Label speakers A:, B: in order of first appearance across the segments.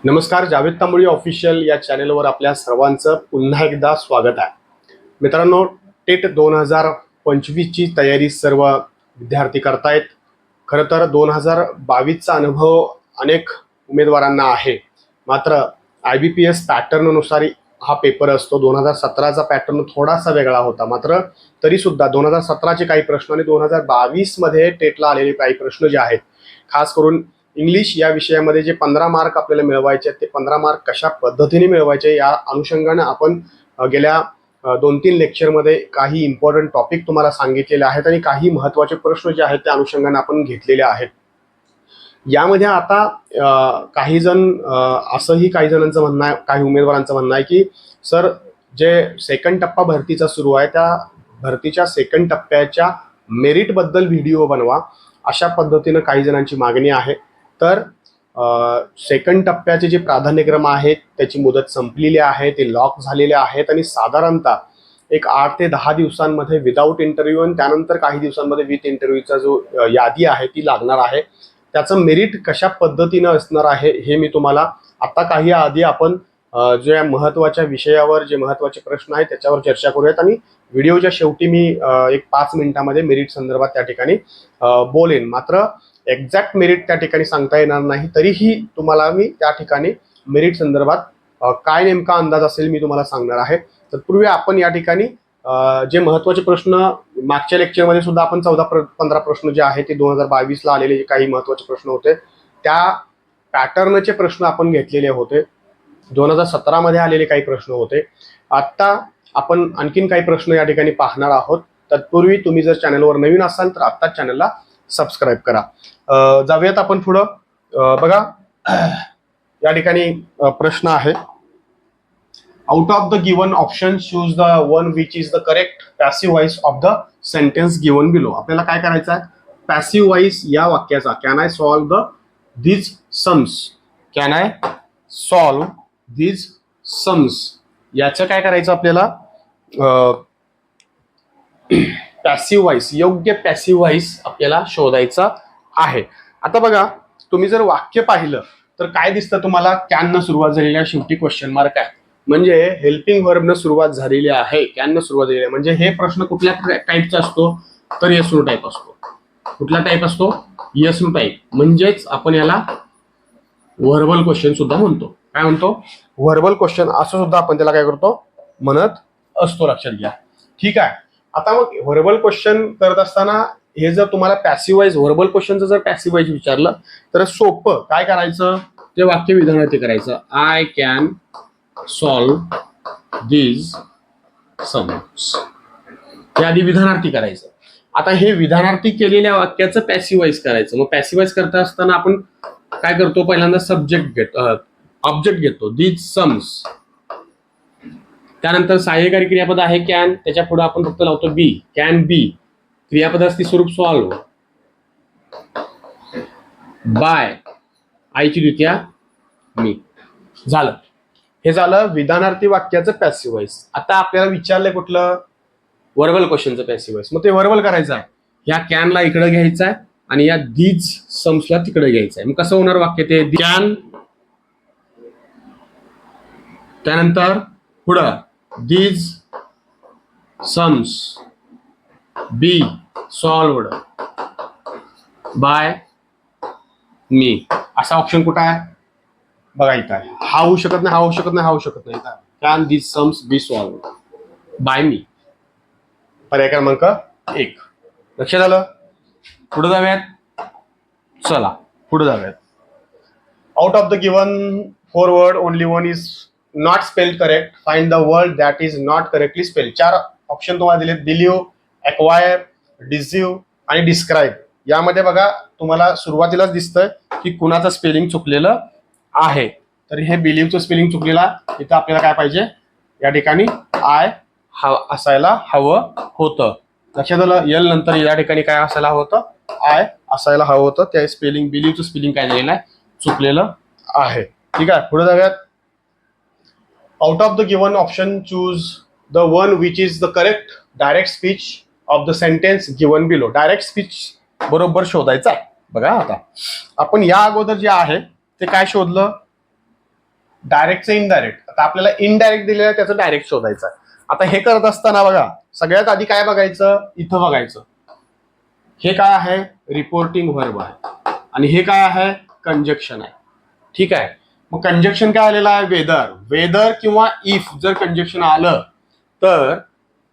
A: नमस्कार जावेद तांबोळी ऑफिशियल या चॅनेलवर आपल्या सर्वांचं पुन्हा एकदा स्वागत आहे. मित्रांनो टेट दोन हजार पंचवीसची तयारी सर्व विद्यार्थी करतायत. खरं तर दोन हजार बावीसचा अनुभव अनेक उमेदवारांना आहे. मात्र आय बी पी एस पॅटर्ननुसार हा पेपर असतो. दोन हजार सतराचा पॅटर्न थोडासा वेगळा होता. मात्र तरीसुद्धा दोन हजार सतराचे काही प्रश्न आणि दोन हजार बावीसमध्ये टेटला आलेले काही प्रश्न जे आहेत खास करून इंग्लिश या विषयामध्ये जे पंधरा मार्क आपल्याला मिळवायचे आहेत ते पंधरा मार्क कशा पद्धतीने मिळवायचे या अनुषंगाने आपण गेल्या दोन तीन लेक्चरमध्ये काही इम्पॉर्टंट टॉपिक तुम्हाला सांगितलेले आहेत आणि काही महत्त्वाचे प्रश्न जे आहेत त्या अनुषंगाने आपण घेतलेले आहेत. यामध्ये आता काही जण असंही काही जणांचं म्हणणं आहे काही उमेदवारांचं म्हणणं आहे की सर जे सेकंड टप्पा भरतीचा सुरू आहे त्या भरतीच्या सेकंड टप्प्याच्या मेरिटबद्दल व्हिडिओ बनवा. अशा पद्धतीनं काही जणांची मागणी आहे. तर सेकंड टप्प्याचे जे प्राधान्यक्रम आहेत त्याची मुदत संपलेली आहे ते लॉक झालेले आहेत आणि साधारणतः एक आठ ते दहा दिवसांमध्ये विदाऊट इंटरव्ह्यू आणि त्यानंतर काही दिवसांमध्ये विथ इंटरव्ह्यूचा जो यादी आहे ती लागणार आहे. त्याचं मेरिट कशा पद्धतीनं असणार आहे हे मी तुम्हाला आता काही आधी आपण जे ज्या महत्त्वाच्या विषयावर जे महत्त्वाचे प्रश्न आहेत त्याच्यावर चर्चा करूयात आणि व्हिडिओच्या शेवटी मी एक पाच मिनिटामध्ये मेरिट संदर्भात त्या ठिकाणी बोलेन. मात्र एक्झॅक्ट मेरिट त्या ठिकाणी सांगता येणार नाही. तरीही तुम्हाला मी त्या ठिकाणी मेरिट संदर्भात काय नेमका अंदाज असेल मी तुम्हाला सांगणार आहे. तत्पूर्वी आपण या ठिकाणी जे महत्त्वाचे प्रश्न मागच्या लेक्चरमध्ये सुद्धा आपण चौदा प्र पंधरा प्रश्न जे आहेत ते दोन हजार बावीसला आलेले जे काही महत्त्वाचे प्रश्न होते त्या पॅटर्नचे प्रश्न आपण घेतलेले होते. दोन हजार सतरामध्ये आलेले काही प्रश्न होते. आत्ता आपण आणखीन काही प्रश्न या ठिकाणी पाहणार आहोत. तत्पूर्वी तुम्ही जर चॅनलवर नवीन असाल तर आत्ताच चॅनलला सबस्क्राईब करा. जाऊयात आपण पुढं. बघा. या ठिकाणी प्रश्न आहे. Out of the given option choose the one which is the correct passive voice of the sentence given below आपल्याला काय करायचं आहे? पॅसिव्ह वाईस या वाक्याचा can I solve the these sums can I solve these sums याचं काय करायचं आपल्याला? पॅसिव्ह व्हाईस योग्य पॅसिव्ह व्हाईस आपल्याला शोधायचा आहे. आता बघा तुम्ही जर वाक्य पाहिलं तर काय दिसतं तुम्हाला? कॅन सुरुवात झालेली आहे शेवटी क्वेश्चन मार्क आहे. म्हणजे हेल्पिंग वर्बनं सुरुवात झालेली आहे कॅन सुरुवात झालेली आहे. म्हणजे हे प्रश्न कुठल्या टाईपचा असतो? तर येस नो टाईप असतो. कुठला टाईप असतो? येस नो टाईप म्हणजेच आपण याला व्हर्बल क्वेश्चन सुद्धा म्हणतो. काय म्हणतो? व्हर्बल क्वेश्चन असं सुद्धा आपण त्याला काय करतो? म्हणत असतो. लक्षात घ्या. ठीक आहे. आता मग व्हर्बल क्वेश्चन करत असताना हे जर तुम्हाला पॅसिवाईज व्हर्बल क्वेश्चनचं जर पॅसिवाईज विचारलं तर सोपं. काय करायचं? ते वाक्य विधानार्थी करायचं. I can solve these sums ते आधी विधानार्थी करायचं. आता हे विधानार्थी केलेल्या वाक्याचं पॅसिवाईज करायचं. मग पॅसिवाईज करता असताना आपण काय करतो? पहिल्यांदा सब्जेक्ट घेतो ऑब्जेक्ट घेतो. दीज सम्स त्यानंतर सहाय्यकारी क्रियापद आहे कॅन त्याच्या पुढे आपण फक्त लावतो बी कॅन बी क्रियापद असते स्वरूप सॉल्व बाय आईची द्वितीया मी. झालं. हे झालं विधानार्थी वाक्याचं पॅसिव्ह व्हॉइस आता आपल्याला विचारलंय कुठलं? वर्बल क्वेश्चनचं पॅसिव्ह व्हॉइस मग ते वर्बल करायचं आहे. ह्या कॅनला इकडे घ्यायचं आहे आणि या दीज सम्सला तिकडे घ्यायचं आहे. मग कसं होणार वाक्य ते? कॅन त्यानंतर पुढं. These sums be solved by me असा ऑप्शन कुठं आहे? बघा इथं आहे. हा होऊ शकत नाही हा होऊ शकत नाही हा होऊ शकत नाही. Can these sums be solve by me पर्याय क्रमांक एक. लक्षात आलं? पुढे जाऊयात. चला. पुढे जाऊयात. Out of the given four word only one is not spelled correct find the word that is not correctly spelled चार ऑप्शन तुम्हाला दिले बिलिव्ह एक्वायर डिझिव्ह आणि डिस्क्राईब यामध्ये बघा तुम्हाला सुरुवातीलाच दिसतंय की कुणाचं स्पेलिंग चुकलेलं आहे. तर हे बिलिव्हचं स्पेलिंग चुकलेला इथं आपल्याला काय पाहिजे? या ठिकाणी आय हा असायला हवं होतं. लक्षात आलं? यल नंतर या ठिकाणी काय असायला हवं होतं? आय असायला हवं होतं. त्या स्पेलिंग बिलिव्हचं स्पेलिंग काय झालेलं आहे? चुकलेलं आहे. ठीक आहे? पुढे जाऊयात. Out of the given option choose the one which is the correct direct speech of the sentence given below direct speech बरोबर शोधायचा बघा आता. आपण या अगोदर जे आहे ते काय शोधलं? डायरेक्टचं इनडायरेक्ट आता आपल्याला इनडायरेक्ट दिलेलं आहे त्याचं डायरेक्ट शोधायचं आहे. आता हे करत असताना बघा सगळ्यात आधी काय बघायचं? इथं बघायचं. हे काय आहे? रिपोर्टिंग व्हर्ब आहे. आणि हे काय आहे? कंजक्शन आहे. ठीक आहे? मग कंजक्शन काय आलेलं आहे? वेदर वेदर किंवा इफ जर कंजक्शन आलं तर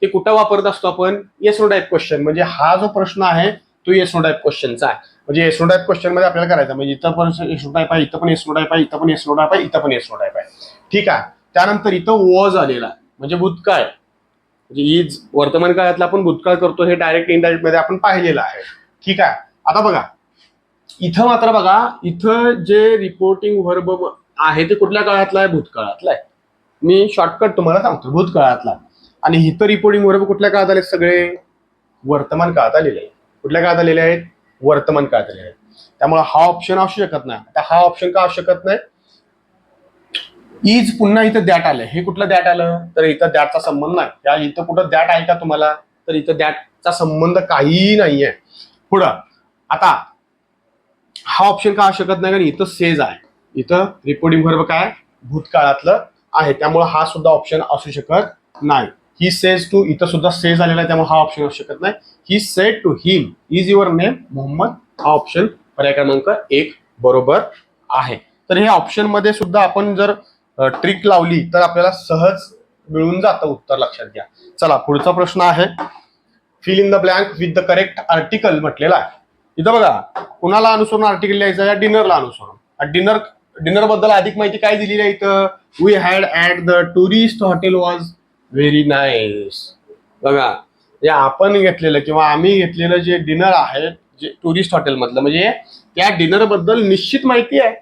A: ते कुठं वापरत असतो आपण? येस नो टाईप क्वेश्चन म्हणजे हा जो प्रश्न आहे तो येस नो टाईप क्वेश्चनचा आहे. म्हणजे येस नो टाईप क्वेश्चनमध्ये आपल्याला करायचं म्हणजे इथं पण येस नो टाईप आहे इथं पण येस नो टाईप आहे इथं पण येस नो टाईप आहे इथं पण येस नो टाईप आहे. ठीक आहे? त्यानंतर इथं वॉज आलेला आहे. म्हणजे भूतकाळ. म्हणजे इज वर्तमान काळातला आपण भूतकाळ करतो हे डायरेक्ट इनडायरेक्टमध्ये आपण पाहिलेलं आहे. ठीक आहे? आता बघा. इथं मात्र बघा इथं जे रिपोर्टिंग व्हर्ब आहे ते कुठल्या काळातला आहे? भूतकाळातला आहे. मी शॉर्टकट तुम्हाला सांगतो भूतकाळातला आणि इथं रिपोर्टिंग बरोबर कुठल्या काळात आले सगळे? वर्तमान काळात आलेले आहेत. कुठल्या काळात आलेले आहेत? वर्तमान काळात आलेले आहेत. त्यामुळे हा ऑप्शन असू शकत नाही. आता हा ऑप्शन का असू शकत नाही? इज पुन्हा इथं दॅट आलं हे कुठलं दॅट आलं? तर इथं दॅटचा संबंध नाही. या इथं कुठं दॅट आहे का तुम्हाला? तर इथं दॅटचा संबंध काहीही नाहीये. पुढं आता हा ऑप्शन का असू शकत नाही? कारण इथं सेज आहे. इथं रिपोर्टिंग वर्ब काय? भूतकाळातलं आहे. त्यामुळे हा सुद्धा ऑप्शन असू शकत नाही. ही सेज टू इथं सुद्धा सेज झालेला आहे त्यामुळे हा ऑप्शन असू शकत नाही. He said to him is your name Mohammed? हा ऑप्शन पर्याय क्रमांक एक बरोबर आहे. तर हे ऑप्शनमध्ये सुद्धा आपण जर ट्रिक लावली तर आपल्याला सहज मिळून जातं उत्तर लक्षात घ्या. चला पुढचा प्रश्न आहे. Fill in the blank with the correct article म्हटलेला आहे. इथं बघा कुणाला अनुसरून आर्टिकल लिहायचं या डिनरला अनुसरून. डिनर डिनरबद्दल अधिक माहिती काय दिलेली आहे इथं? We had at the tourist hotel was very nice बघा जे आपण घेतलेलं किंवा आम्ही घेतलेलं जे डिनर आहे जे टुरिस्ट हॉटेलमधलं म्हणजे त्या डिनरबद्दल निश्चित माहिती आहे.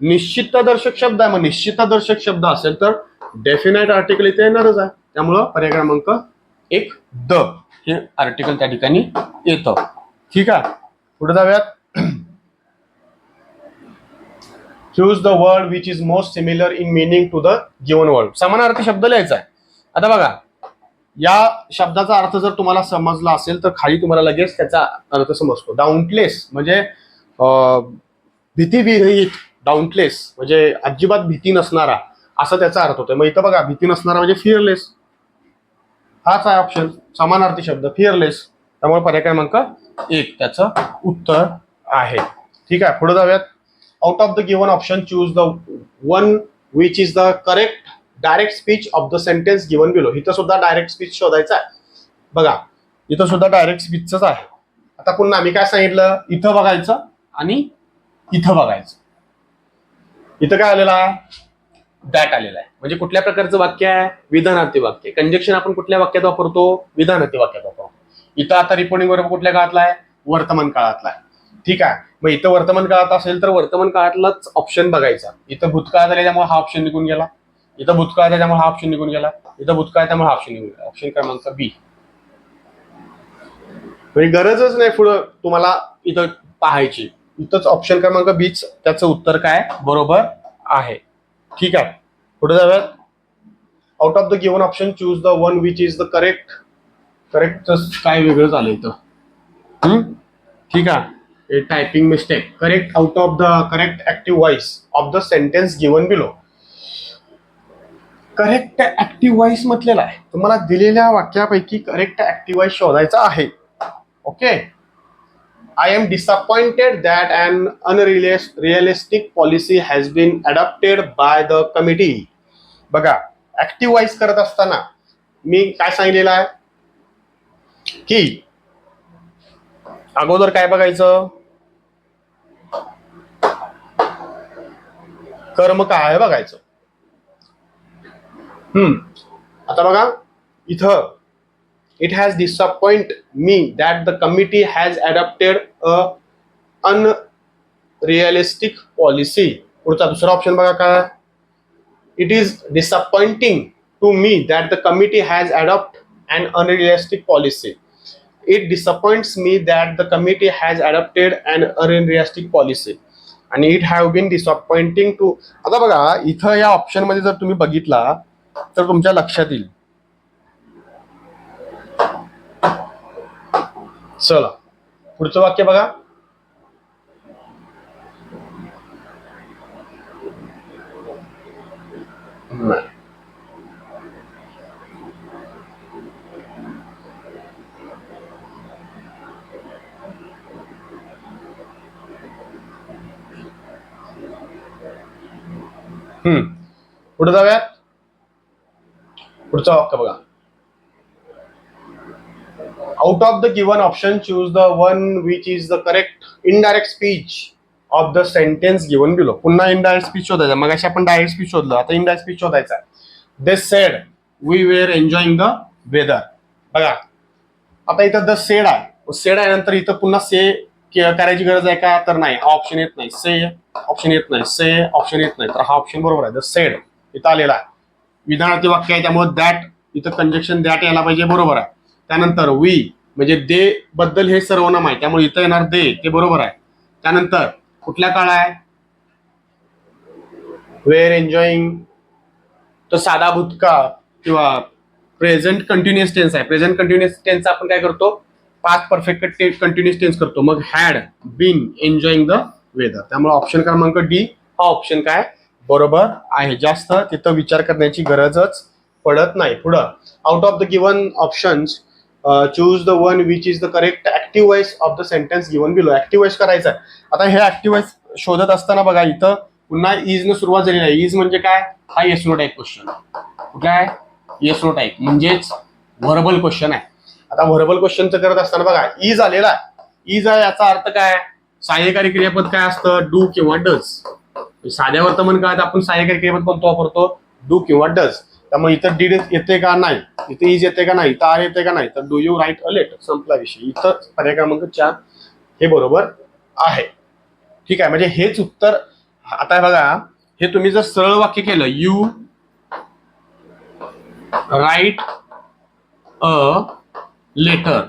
A: निश्चितदर्शक शब्द आहे मग निश्चितदर्शक शब्द असेल तर डेफिनेट आर्टिकल इथे येणारच आहे. त्यामुळं पर्याय क्रमांक एक द. हे आर्टिकल त्या ठिकाणी येतं. ठीक आहे? पुढे जाऊयात. Choose the word which is most similar in meaning to the given word समानार्थी शब्द लिहायचा आहे. आता बघा या शब्दाचा अर्थ जर तुम्हाला समजला असेल तर खाली तुम्हाला लगेच त्याचा अर्थ समजतो. डाऊंटलेस म्हणजे भीतीविरहित डाऊंटलेस म्हणजे अजिबात भीती नसणारा. असा त्याचा अर्थ होतो मग इथं बघा भीती नसणारा म्हणजे फिअरलेस हाच आहे ऑप्शन समानार्थी शब्द फिअरलेस त्यामुळे पर्याय क्रमांक एक. त्याचं उत्तर आहे. ठीक आहे पुढे जाऊयात. Out of the given option choose the one which is the correct direct speech of the sentence given below. इथं सुद्धा डायरेक्ट स्पीच शोधायचा आहे. बघा इथं सुद्धा डायरेक्ट स्पीचच आहे. आता पुन्हा आम्ही काय सांगितलं? इथं बघायचं आणि इथं बघायचं. इथं काय आलेलं आहे? दॅट आलेला आहे. म्हणजे कुठल्या प्रकारचं वाक्य आहे? विधानार्थी वाक्य. कंजेक्शन आपण कुठल्या वाक्यात वापरतो? विधानार्थी वाक्यात वापरतो. इथं आता रिपोर्टिंग वर्ग कुठल्या काळातला आहे? वर्तमान काळातला आहे. ठीक आहे. मग इथं वर्तमान काळात असेल तर वर्तमान काळातलाच ऑप्शन बघायचा. इथं भूतकाळ झाले त्यामुळे हा ऑप्शन निघून गेला. इथं भूतकाळ आहे त्यामुळे हा ऑप्शन निघून गेला. इथं भूतकाळ त्यामुळे हा ऑप्शन निघून गेला. ऑप्शन क्रमांक बी म्हणजे गरजच नाही पुढं तुम्हाला इथं पाहायची. इथंच ऑप्शन क्रमांक बीच त्याचं उत्तर काय बरोबर आहे. ठीक आहे. पुढे जाऊयात. Out of the given option choose the one which is the correct correct काय वेगळं झालं इथं? ठीक आहे. Typing mistake correct out of the correct active voice of the sentence given below correct active voice म्हटलेला आहे. तुम्हाला दिलेल्या वाक्यापैकी करेक्ट ऍक्टिव्ह व्हॉइस शोधायचा आहे. Okay I am disappointed that unrealistic policy has been adopted by the committee बघा active voice करत असताना मी काय सांगितलेलं आहे? की अगोदर काय बघायचं? कर्म काय आहे बघायचं. हम्म. आता बघा इथं it has disappoint me that the committee has adopted a unrealistic policy पुढचा दुसरा ऑप्शन बघा काय it is disappointing to me that the committee has adopt and unrealistic policy it disappoints me that the committee has adopted and unrealistic policy आणि it have been disappointing to आता बघा इथं या ऑप्शनमध्ये जर तुम्ही बघितला तर तुमच्या लक्षात येईल. चला पुढचं वाक्य बघा. नाही. हम्म. पुढे जाऊयात. पुढचा वाक्य बघा. Out of the given option choose the one which is the correct indirect speech of the sentence given below पुन्हा इनडायरेक्ट स्पीच शोधायचा. मग आपण डायरेक्ट स्पीच शोधलं. आता इनडायरेक्ट स्पीच शोधायचा they said we were enjoying the weather बघा. आता इथं द सेड आहे. सेड आहे नंतर इथं पुन्हा से करायची गरज आहे का? तर नाही. हा ऑप्शन येत नाही. से ऑप्शन येत नाही. से ऑप्शन येत नाही. तर हा ऑप्शन बरोबर आहे. द सेड इथं आलेला आहे. विधानार्थी वाक्य आहे त्यामुळे दॅट इथं कंजेक्शन दॅट यायला पाहिजे बरोबर आहे. त्यानंतर वी म्हणजे दे बद्दल हे सर्वनाम आहे. त्यामुळे इथं येणार दे ते बरोबर आहे. त्यानंतर कुठल्या काळ आहे? वेअर एन्जॉईंग तो साधा भूतकाळ किंवा प्रेझेंट कंटिन्युअस टेन्स आहे. प्रेझेंट कंटिन्युअस टेन्स आपण काय करतो? पाच परफेक्ट कंटिन्युअस टेन्स करतो. मग had been enjoying the weather त्यामुळे ऑप्शन क्रमांक डी हा ऑप्शन काय? बरोबर आहे. जास्त तिथं विचार करण्याची गरजच पडत नाही. पुढं out of the given options choose the one which is the correct active voice of the sentence given below active voice करायचं आहे. आता हे ऍक्टिव्ह वॉइस शोधत असताना बघा इथं पुन्हा इज न सुरुवात झालेली आहे इज म्हणजे काय? हा येस नो टाईप क्वेश्चन कुठला आहे? येस नो टाईप म्हणजेच व्हर्बल क्वेश्चन आहे. आता व्हर्बल क्वेश्चनचं करत असताना बघा इज आलेला आहे. इज आहे याचा अर्थ काय? सहाय्यकारी क्रियापद काय असतं? डू किंवा डज. म्हणजे साध्या वर्तमान काळात आपण सहाय्यकारी क्रियापद कोणतं वापरतो? डू किंवा डज. त्यामुळे इथं डीड येते का नाही? इथे इज येते का नाही? इथं आर येते का नाही? तर do you write a letter संपला विषय. इथं पर्याय क्रमांक चार. हे बरोबर आहे. ठीक आहे. म्हणजे हेच उत्तर आता बघा हे तुम्ही जर सरळ वाक्य केलं यू राईट अ लेटर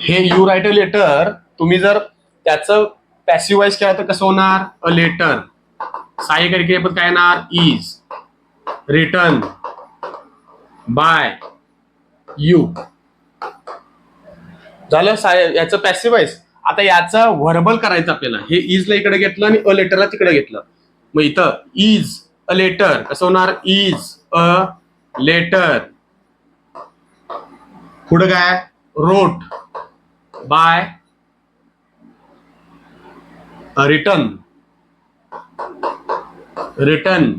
A: हे यू राईट अ लेटर तुम्ही जर त्याचं पॅसिवाइज केलं तर कसं होणार? अ लेटर सहाय्य करके पण काय येणार? इज रिटर्न बाय यू झालं साय याचं पॅसिवाइज आता याचं व्हर्बल करायचं आपल्याला. हे इजला इकडे घेतलं आणि अ लेटरला तिकडे घेतलं. मग इथं इज अ लेटर कसं होणार? इज अ लेटर पुढं काय? Wrote by return return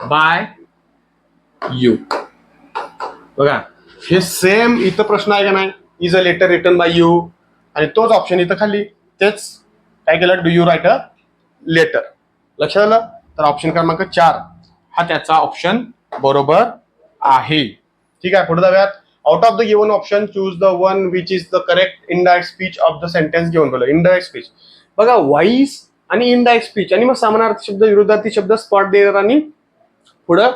A: by you बघा हे सेम इथं प्रश्न आहे का नाही? Is a letter return by you आणि तोच ऑप्शन इथं खाली. तेच काय केलं? Do you write a letter लक्षात आलं? तर ऑप्शन क्रमांक चार हा त्याचा ऑप्शन बरोबर आहे. ठीक आहे पुढे जाऊयात. Out of the given option choose the one which is the correct indirect speech of the sentence given below indirect speech बघा व्हॉइस आणि इनडायरेक्ट स्पीच आणि मग समानार्थी शब्द विरोधार्थी शब्द स्पॉट देणार आणि पुढं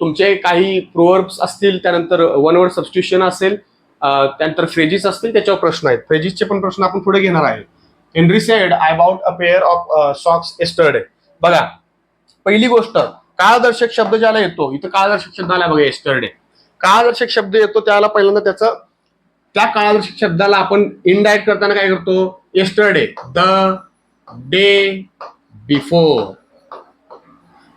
A: तुमचे काही प्रोवर्ब्स असतील त्यानंतर वन वर्ड सबस्टिट्यूशन असेल त्यानंतर फ्रेजिस असतील त्याच्यावर प्रश्न आहेत. फ्रेजिसचे पण प्रश्न आपण पुढे घेणार आहे. Henry said I bought a pair of socks yesterday बघा पहिली गोष्ट काळदर्शक शब्द ज्याला येतो इथं काळदर्शक शब्द आला बघा एस्टरडे काळदर्शक शब्द येतो त्याला पहिल्यांदा त्याचं त्या काळदर्शक शब्दाला आपण इनडायरेक्ट करताना काय करतो? एस्टरडे द डे बिफोर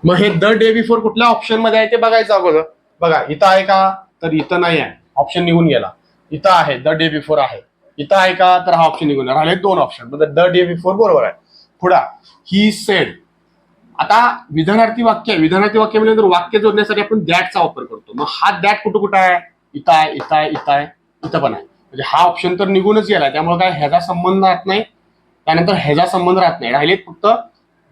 A: मग हे द डे बिफोर कुठल्या ऑप्शनमध्ये आहे ते बघायचं अगोदर. बघा इथं आहे का? तर इथं नाही आहे. ऑप्शन निघून गेला. इथं आहे द डे बिफोर आहे. इथं आहे का? तर हा ऑप्शन निघून राहिले दोन ऑप्शन द डे बिफोर बरोबर आहे. पुढा ही सेड आता विधानार्थी वाक्य विधानार्थी वाक्य म्हणजे वाक्य जोडण्यासाठी आपण दॅटचा वापर करतो मग हा दॅट कुठं कुठं आहे? इथं आहे इथं आहे इथं आहे इथं पण आहे. म्हणजे हा ऑप्शन तर निघूनच गेला त्यामुळे काय? ह्याचा संबंध राहत नाही. त्यानंतर ह्याचा संबंध राहत नाही. राहिले फक्त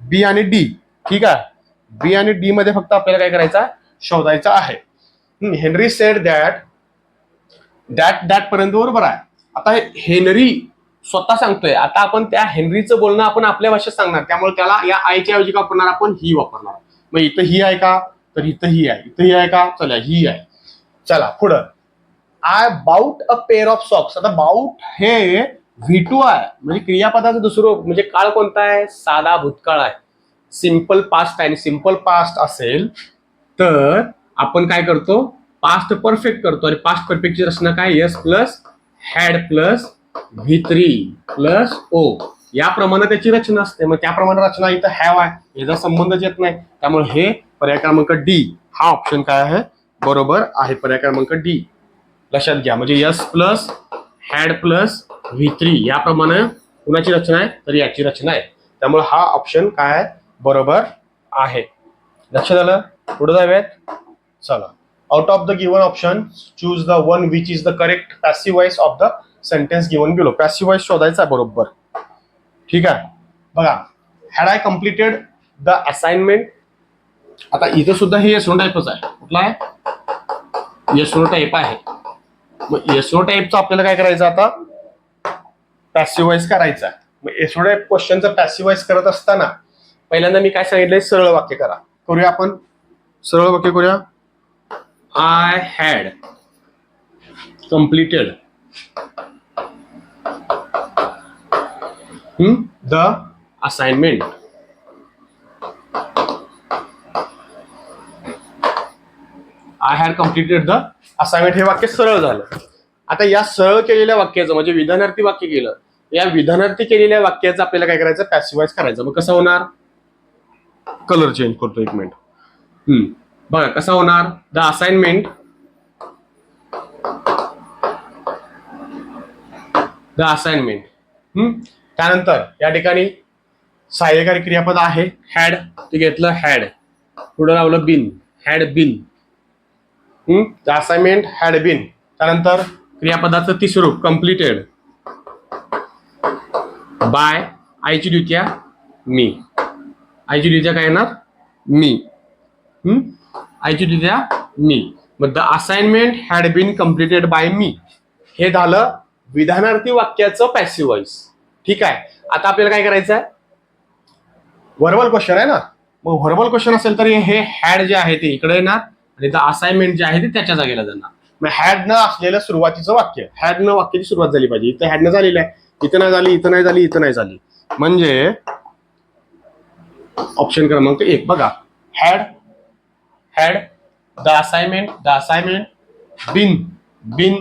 A: बी आणि डी ठीक आहे? बी आणि डी मध्ये फक्त आपल्याला काय करायचा शोधायचा आहे. Henry said that that that पर्यंत बरोबर आहे. आता हेनरी स्वतः सांगतोय. आता आपण त्या हेनरीचं बोलणं आपण आपल्या भाषेत सांगणार. त्यामुळे त्याला या आयच्या ऐवजी काय वापरणार आपण ही वापरणार मग इथं ही आहे का? तर इथं ही आहे. इथं ही आहे का? चला ही आहे. चला पुढं. I bought a pair of socks आता बाउट हे व्ही टू आहे. म्हणजे क्रियापदाचं दुसरं म्हणजे काळ कोणता आहे? साधा भूतकाळ आहे. सिंपल पास्ट आहे आणि सिंपल पास्ट असेल तर आपण काय करतो? पास्ट परफेक्ट करतो. आणि पास्ट परफेक्टची रचना काय? S plus had plus V three plus O याप्रमाणे त्याची रचना असते. मग त्याप्रमाणे रचना इथं हॅव आहे. याचा संबंधच येत नाही. त्यामुळे हे पर्याय क्रमांक डी हा ऑप्शन काय आहे? बरोबर आहे पर्याय क्रमांक डी लक्षात घ्या. म्हणजे S plus had plus V three याप्रमाणे कुणाची रचना आहे? तर याची रचना आहे. त्यामुळे हा ऑप्शन काय आहे? बरोबर आहे. लक्षात आलं पुढे जाऊयात. चला. Out of the given option choose the one which is the correct passive voice of the sentence घेऊन गेलो. पॅसिव्ह वॉइस शोधायचा आहे बरोबर. ठीक आहे? बघा. Had I completed the assignment आता इथं सुद्धा हे एसओ टाईपच आहे. कुठला आहे? एसओ टाईप आहे. मग एसओ टाईपचं आपल्याला काय करायचं आता? पॅसिवाईज करायचा मग एसो टाईप क्वेश्चनचं पॅसिवाइज करत असताना पहिल्यांदा मी काय सांगितलंय? सरळ वाक्य करा. करूया आपण? सरळ वाक्य करूया. I had completed the assignment I had completed the assignment हे वाक्य सरळ झालं. आता या सरळ केलेल्या वाक्याचं म्हणजे विधानार्थी वाक्य केलं. या विधानार्थी केलेल्या वाक्याचं आपल्याला काय करायचं? पॅसिवाईज करायचं. मग कसं होणार? कलर चेंज करतो एक मिनिट हम्म बघा कसा होणार? द असाइनमेंट द असाइनमेंट हम्म त्यानंतर या ठिकाणी सहाय्यकारी क्रियापद आहे. हॅड ते घेतलं हॅड पुढे लावलं been had been the assignment had been त्यानंतर क्रियापदाचं तिसरं रूप कम्प्लिटेड बाय आईची द्वितीया मी. आईची द्वितीया काय येणार? मी? आईची द्वितीया मी. मग the assignment had been completed by me हे झालं विधानार्थी वाक्याचं पॅसिव्ह व्हॉइस ठीक आहे. आता आपल्याला काय करायचं आहे? व्हर्बल क्वेश्चन आहे ना? मग व्हर्बल क्वेश्चन असेल तर हे हॅड जे आहे ते इकडे येणार. आणि द असाइनमेंट जे आहे ते त्याच्या जागेला जाणार. मग हॅड न असलेलं सुरुवातीचं वाक्य. हॅड न वाक्याची सुरुवात झाली पाहिजे. इथं हॅड न झालेलं आहे. इथं नाही झाली इथं नाही झाली इथं नाही झाली. म्हणजे ऑप्शन क्रमांक एक बघा. Had had the assignment the assignment been been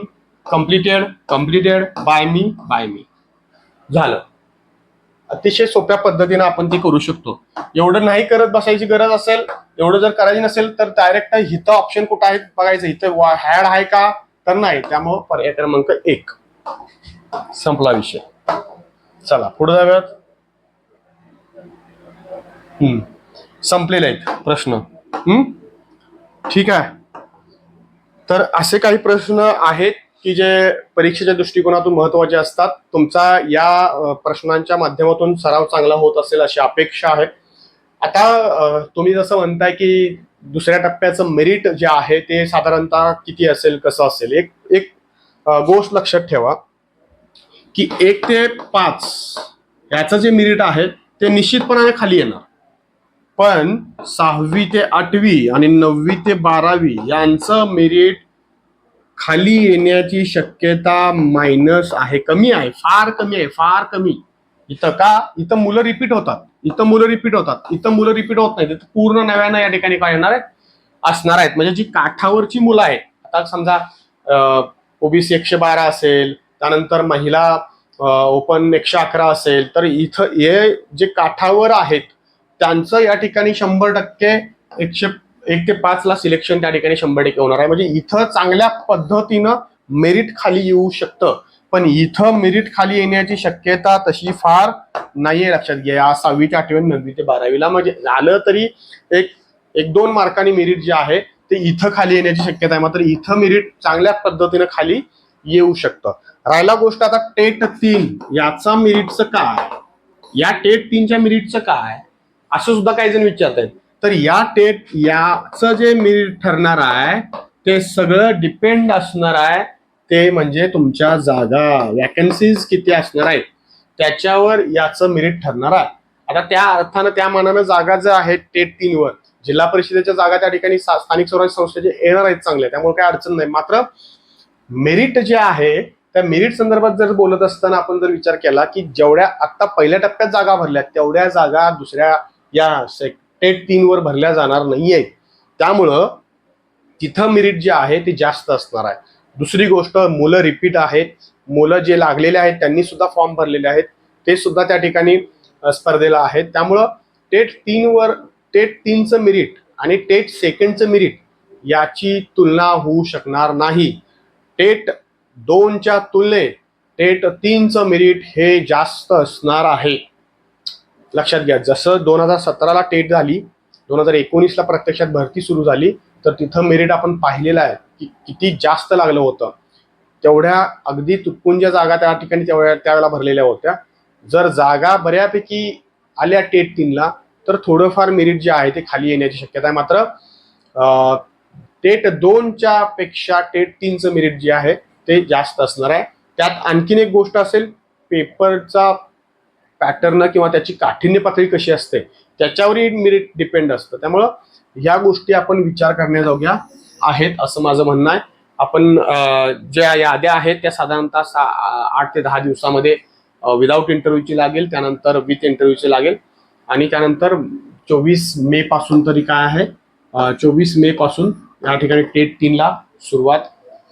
A: completed completed by me by me झालं. अतिशय सोप्या पद्धतीने आपण ती करू शकतो. एवढं नाही करत बसायची गरज असेल एवढं जर करायची नसेल तर डायरेक्ट इथं ऑप्शन कुठं आहे बघायचं. इथं हॅड आहे का? तर नाही. त्यामुळं पर्याय क्रमांक एक. संपला विषय. चला पुढे जाऊयात. हम्म. संपलेले आहेत प्रश्न. हम्म? ठीक आहे. तर असे काही प्रश्न आहेत की जे परीक्षेच्या दृष्टिकोनातून महत्त्वाचे असतात तुमचा या प्रश्नांच्या माध्यमातून सराव चांगला होत असेल अशी अपेक्षा आहे. आता तुम्ही जसं म्हणताय की दुसऱ्या टप्प्याचं मेरिट जे आहे ते साधारणतः किती असेल कसं असेल? एक एक गोष्ट लक्षात ठेवा की एक ते पाच याचं जे मेरिट आहे ते निश्चितपणाने खाली येणार. पण सहावी ते आठवी आणि नववी ते बारावी यांचं मेरिट खाली येण्याची शक्यता मायनस आहे कमी आहे फार कमी आहे फार कमी. इथं का? इथं मुलं रिपीट होतात. इथं मुलं रिपीट होतात. इथं मुलं रिपीट होत नाही तिथं पूर्ण नव्यानं या ठिकाणी काय येणार आहेत? असणार आहेत. म्हणजे जी काठावरची मुलं आहेत आता समजा ओबीसी एकशे बारा असेल त्यानंतर महिला ओपन एकशे अकरा असेल तर इथं हे जे काठावर आहेत त्यांचं या ठिकाणी शंभर टक्के एकशे एक ते पाच ला सिलेक्शन त्या ठिकाणी शंभर टक्के होणार आहे. म्हणजे इथं चांगल्या पद्धतीनं मेरिट खाली येऊ शकतं. पण इथं मेरिट खाली येण्याची शक्यता तशी फार नाहीये लक्षात घ्या. या सहावी ते आठवी नववी ते बारावीला म्हणजे झालं तरी एक एक दोन मार्कांनी मेरिट जे आहे ते इथं खाली येण्याची शक्यता आहे. मात्र इथं मेरिट चांगल्या पद्धतीनं खाली येऊ शकतं. राहिला गोष्ट आता टेट तीन. याचा मेरिटचं काय? या टेट तीनच्या मेरिटचं काय? असं सुद्धा काही जण विचारतायत. तर या टेट याचं जे मिरिट ठरणार आहे ते सगळं डिपेंड असणार आहे ते म्हणजे तुमच्या जागा वॅकन्सीज किती असणार आहेत त्याच्यावर याचं मेरिट ठरणार आहे. आता त्या अर्थानं त्या मानानं जागा ज्या आहेत टेट तीनवर जिल्हा परिषदेच्या जागा त्या ठिकाणी स्थानिक स्वराज्य संस्थेचे येणार आहेत चांगले त्यामुळे काही अडचण नाही. मात्र मेरिट जे आहे त्या मेरिट संदर्भात जर बोलत असताना आपण जर विचार केला की जेवढ्या आता पहिल्या टप्प्यात जागा भरल्या तेवढ्या जागा दुसऱ्या या टेट तीनवर भरल्या जाणार नाहीये. त्यामुळं तिथं मिरिट जे आहे ते जास्त असणार आहे. दुसरी गोष्ट मुलं रिपीट आहेत. मुलं जे लागलेले आहेत त्यांनी सुद्धा फॉर्म भरलेले आहेत. ते सुद्धा त्या ठिकाणी स्पर्धेला आहेत. त्यामुळं टेट तीनवर टेट तीनचं मिरिट आणि टेट सेकंडचं मिरिट याची तुलना होऊ शकणार नाही. टेट दोनच्या तुलनेत टेट तीनचं मिरिट हे जास्त असणार आहे. लक्षात घ्या. जसं दोन हजार सतराला टेट झाली दोन हजार एकोणीसला प्रत्यक्षात भरती सुरू झाली तर तिथं मेरिट आपण पाहिलेलं आहे की किती जास्त लागलं होतं. तेवढ्या अगदी तुटपुंज्या जागा त्या ठिकाणी तेवढ्या त्यावेळेला भरलेल्या होत्या. जर जागा बऱ्यापैकी आल्या टेट तीनला तर थोडंफार मेरिट जे आहे ते खाली येण्याची शक्यता आहे. मात्र टेट दोनच्या पेक्षा टेट तीनचं मेरिट जे आहे ते जास्त असणार आहे. त्यात आणखीन एक गोष्ट असेल पेपरचा पॅटर्न किंवा त्याची काठिण्य पातळी कशी असते त्याच्यावरही मेरिट डिपेंड असतं. त्यामुळं ह्या गोष्टी आपण विचार करण्याजोग्या आहेत असं माझं म्हणणं आहे. आपण ज्या याद्या आहेत त्या साधारणतः सा आठ ते दहा दिवसामध्ये विदाऊट इंटरव्ह्यूची लागेल त्यानंतर विथ इंटरव्ह्यूची लागेल. आणि त्यानंतर चोवीस मे पासून तरी काय आहे? चोवीस मे पासून या ठिकाणी टेट तीनला सुरुवात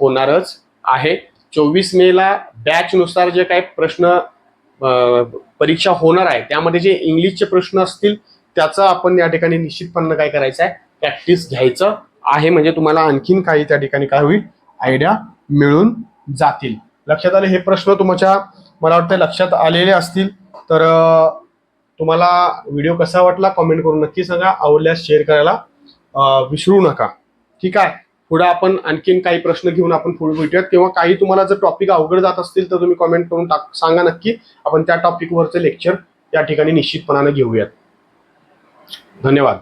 A: होणारच आहे. चोवीस मेला बॅचनुसार जे काही प्रश्न परीक्षा होणार आहे. त्यामध्ये जे इंग्लिशचे प्रश्न असतील त्याचा आपण या ठिकाणी निश्चितपणे काय करायचं आहे प्रॅक्टिस घ्यायचं आहे. म्हणजे तुम्हाला आणखीन काही त्या ठिकाणी काय होईल आयडिया मिळून जातील. लक्षात आले हे प्रश्न तुमच्या मला वाटतं लक्षात आलेले असतील. तर तुम्हाला व्हिडिओ कसा वाटला कॉमेंट करून नक्की सांगा. आवडल्यास शेअर करायला विसरू नका. ठीक आहे? पुढे आपण आणखीन काही प्रश्न घेऊन आपण पुढे भेटूयात. किंवा काही तुम्हाला जर टॉपिक अवघड जात असतील तर तुम्ही कॉमेंट करून टाक सांगा नक्की. आपण त्या टॉपिकवरचे लेक्चर या ठिकाणी निश्चितपणाने घेऊयात. धन्यवाद.